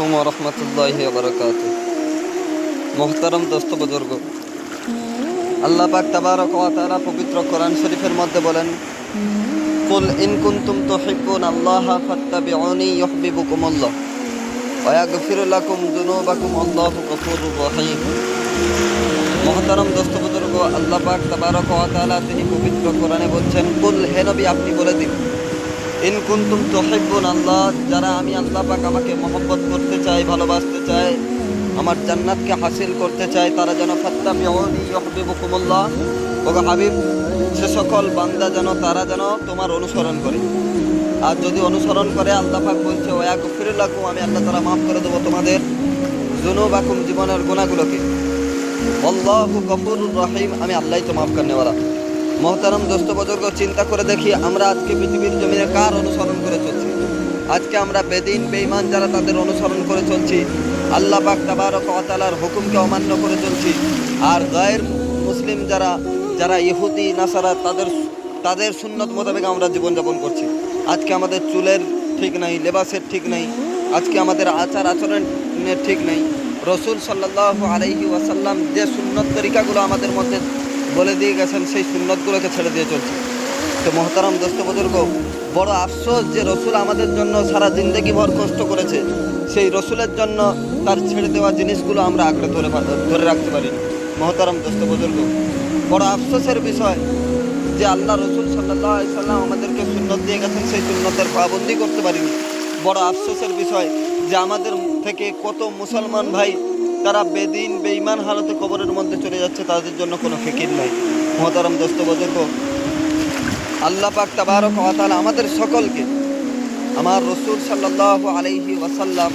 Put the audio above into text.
আলাইকুম ওরহমতুল্লাহ বরকাত মোহতারম দোস্ত বুজুর্গ আল্লাহ পাক তাবারক ওয়া পবিত্র কোরআন শরীফের মধ্যে বলেন কুল ইন কুনতুম তুহিব্বুন আল্লাহ ফাত্তাবিউনি ইউহিব্বুকুমুল্লাহ ওয়া ইয়াগফির লাকুম যুনুবাকুম আল্লাহু গফুরুর রহিম মহতারম দোস্ত বুজুর্গ আল্লাহ পাক তাবারক ওয়া তাআলা তিনি পবিত্র কোরআনে বলছেন কুল হে নবী আপনি বলে দিন ইন কুনতুম তুহিব্বুন আল্লাহ, যারা আমি আল্লাহ পাক আমাকে মহব্বত করতে চাই ভালোবাসতে চাই আমার জান্নাতকে হাসিল করতে চাই তারা যেন ফাত্তাবিউনি ইউহিব্বুকুমুল্লাহ। ওগো হাবিব, সে সকল বান্দা যেন, তারা যেন তোমার অনুসরণ করে। আর যদি অনুসরণ করে, আল্লাহ পাক বলছে, ওয়া গফিরুল্লাকুম আমি আল্লাহ তারা মাফ করে দেবো তোমাদের জুনুবাকুম জীবনের গুণাগুলোকে আল্লাহু গফুরুর রহিম, আমি আল্লাহই তো মাফ করে করনেওয়ালা মহতারাম দোস্ত বুজুর্গ, চিন্তা করে দেখি আমরা আজকে পৃথিবীর জমিনে কার অনুসরণ করে চলছি। আজকে আমরা বেদিন, বেঈমান যারা তাদের অনুসরণ করে চলছি, আল্লাহ পাক তাবারক ওয়া তাআলার হুকুমকে অমান্য করে চলছি, আর গায়ের মুসলিম যারা যারা ইহুদি, নাসারা, তাদের তাদের সুন্নত মোতাবেক আমরা জীবনযাপন করছি। আজকে আমাদের চুলের ঠিক নাই, লেবাসের ঠিক নাই, আজকে আমাদের আচার আচরণের ঠিক নেই। রসুল সাল্লাহ আলাইহি ওয়াসাল্লাম যে সুন্নত তরিকাগুলো আমাদের মধ্যে বলে দিয়ে গেছেন, সেই সুন্নতগুলোকে ছেড়ে দিয়ে চলছে। তো মহতারাম দোস্ত বুজুর্গ, বড় আফসোস যে রসুল আমাদের জন্য সারা জিন্দগি ভর কষ্ট করেছে। সেই রসুলের জন্য তার ছেড়ে দেওয়া জিনিসগুলো আমরা আঁকড়ে ধরে ধরে রাখতে পারি মহতারাম দোস্ত বুজুর্গ, বড় আফসোসের বিষয় যে আল্লাহ রসুল সাল্লাহ সাল্লাম আমাদেরকে সুন্নত দিয়ে গেছেন, সেই সুন্নতের পাবন্দি করতে পারিনি। বড় আফসোসের বিষয় যে আমাদের থেকে কত মুসলমান ভাই তারা বেদিন বেইমান হালতে কবরের মধ্যে চলে যাচ্ছে, তাদের জন্য কোনো ফিকির নাই। মহতারাম দোস্ত, বজর্গ, আল্লাহ পাক তাবারক আমাদের সকলকে, আমার রসুল সাল্লাহ আলাইহি ওয়াসাল্লাম